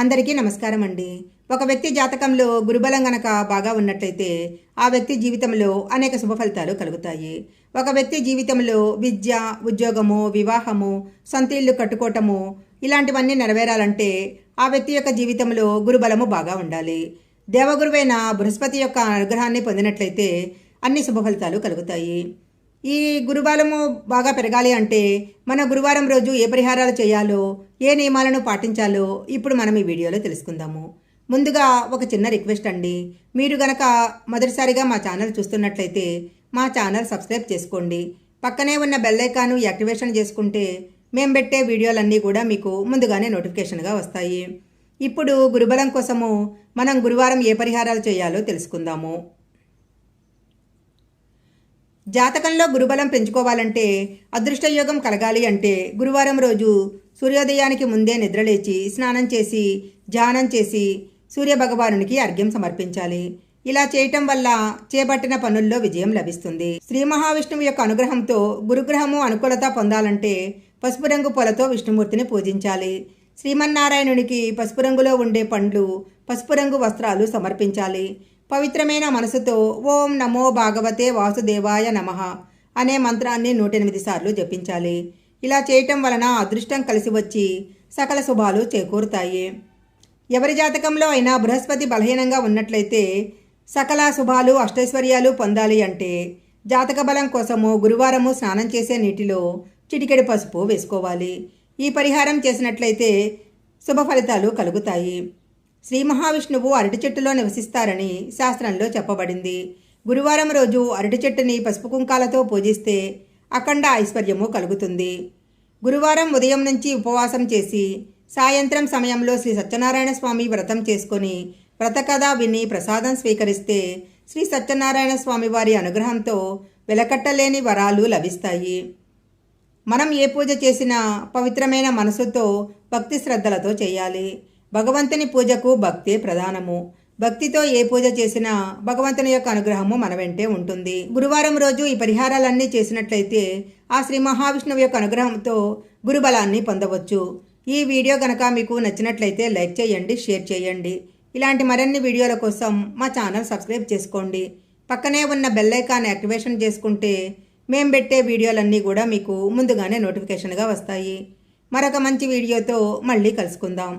అందరికీ నమస్కారం అండి. ఒక వ్యక్తి జాతకంలో గురుబలం గనక బాగా ఉన్నట్లయితే ఆ వ్యక్తి జీవితంలో అనేక శుభ ఫలితాలు కలుగుతాయి. ఒక వ్యక్తి జీవితంలో విద్య ఉద్యోగము వివాహము సొంత ఇల్లు కట్టుకోవటము ఇలాంటివన్నీ నెరవేరాలంటే ఆ వ్యక్తి యొక్క జీవితంలో గురుబలము బాగా ఉండాలి. దేవగురువైన బృహస్పతి యొక్క అనుగ్రహాన్ని పొందినట్లయితే అన్ని శుభ ఫలితాలు కలుగుతాయి. ఈ గురువారము బాగా పెరగాలి అంటే మన గురువారం రోజు ఏ పరిహారాలు చేయాలో ఏ నియమాలను పాటించాలో ఇప్పుడు మనం ఈ వీడియోలో తెలుసుకుందాము. ముందుగా ఒక చిన్న రిక్వెస్ట్ అండి. మీరు గనక మొదటిసారిగా మా ఛానల్ చూస్తున్నట్లయితే మా ఛానల్ సబ్స్క్రైబ్ చేసుకోండి. పక్కనే ఉన్న బెల్ ఐకాను యాక్టివేషన్ చేసుకుంటే మేము పెట్టే వీడియోలన్నీ కూడా మీకు ముందుగానే నోటిఫికేషన్గా వస్తాయి. ఇప్పుడు గురుబలం కోసము మనం గురువారం ఏ పరిహారాలు చేయాలో తెలుసుకుందాము. జాతకంలో గురుబలం పెంచుకోవాలంటే అదృష్టయోగం కలగాలి అంటే గురువారం రోజు సూర్యోదయానికి ముందే నిద్రలేచి స్నానం చేసి ధ్యానం చేసి సూర్యభగవానునికి అర్ఘ్యం సమర్పించాలి. ఇలా చేయటం వల్ల చేపట్టిన పనుల్లో విజయం లభిస్తుంది. శ్రీ మహావిష్ణువు యొక్క అనుగ్రహంతో గురుగ్రహము అనుకూలత పొందాలంటే పసుపు రంగు పొలతో విష్ణుమూర్తిని పూజించాలి. శ్రీమన్నారాయణునికి పసుపు రంగులో ఉండే పండ్లు పసుపు రంగు వస్త్రాలు సమర్పించాలి. పవిత్రమైన మనసుతో ఓం నమో భాగవతే వాసుదేవాయ నమ అనే మంత్రాన్ని నూట ఎనిమిది సార్లు జపించాలి. ఇలా చేయటం వలన అదృష్టం కలిసి వచ్చి సకల శుభాలు చేకూరుతాయి. ఎవరి జాతకంలో అయినా బృహస్పతి బలహీనంగా ఉన్నట్లయితే సకల శుభాలు అష్టైశ్వర్యాలు పొందాలి అంటే జాతక బలం కోసము గురువారము స్నానం చేసే నీటిలో చిటికెడి పసుపు వేసుకోవాలి. ఈ పరిహారం చేసినట్లయితే శుభ ఫలితాలు కలుగుతాయి. శ్రీ మహావిష్ణువు అరటి చెట్టులో నివసిస్తారని శాస్త్రంలో చెప్పబడింది. గురువారం రోజు అరటి చెట్టుని పసుపు కుంకాలతో పూజిస్తే అఖండ ఐశ్వర్యము కలుగుతుంది. గురువారం ఉదయం నుంచి ఉపవాసం చేసి సాయంత్రం సమయంలో శ్రీ సత్యనారాయణ స్వామి వ్రతం చేసుకొని వ్రతకథ విని ప్రసాదం స్వీకరిస్తే శ్రీ సత్యనారాయణ స్వామి వారి అనుగ్రహంతో వెలకట్టలేని వరాలు లభిస్తాయి. మనం ఏ పూజ చేసినా పవిత్రమైన మనసుతో భక్తి శ్రద్ధలతో చేయాలి. భగవంతుని పూజకు భక్తే ప్రధానము. భక్తితో ఏ పూజ చేసినా భగవంతుని యొక్క అనుగ్రహము మన వెంటే ఉంటుంది. గురువారం రోజు ఈ పరిహారాలన్నీ చేసినట్లయితే ఆ శ్రీ మహావిష్ణువు యొక్క అనుగ్రహంతో గురుబలాన్ని పొందవచ్చు. ఈ వీడియో కనుక మీకు నచ్చినట్లయితే లైక్ చేయండి షేర్ చేయండి. ఇలాంటి మరిన్ని వీడియోల కోసం మా ఛానల్ సబ్స్క్రైబ్ చేసుకోండి. పక్కనే ఉన్న బెల్ ఐకాన్ యాక్టివేషన్ చేసుకుంటే మేము పెట్టే వీడియోలన్నీ కూడా మీకు ముందుగానే నోటిఫికేషన్గా వస్తాయి. మరొక మంచి వీడియోతో మళ్ళీ కలుసుకుందాం.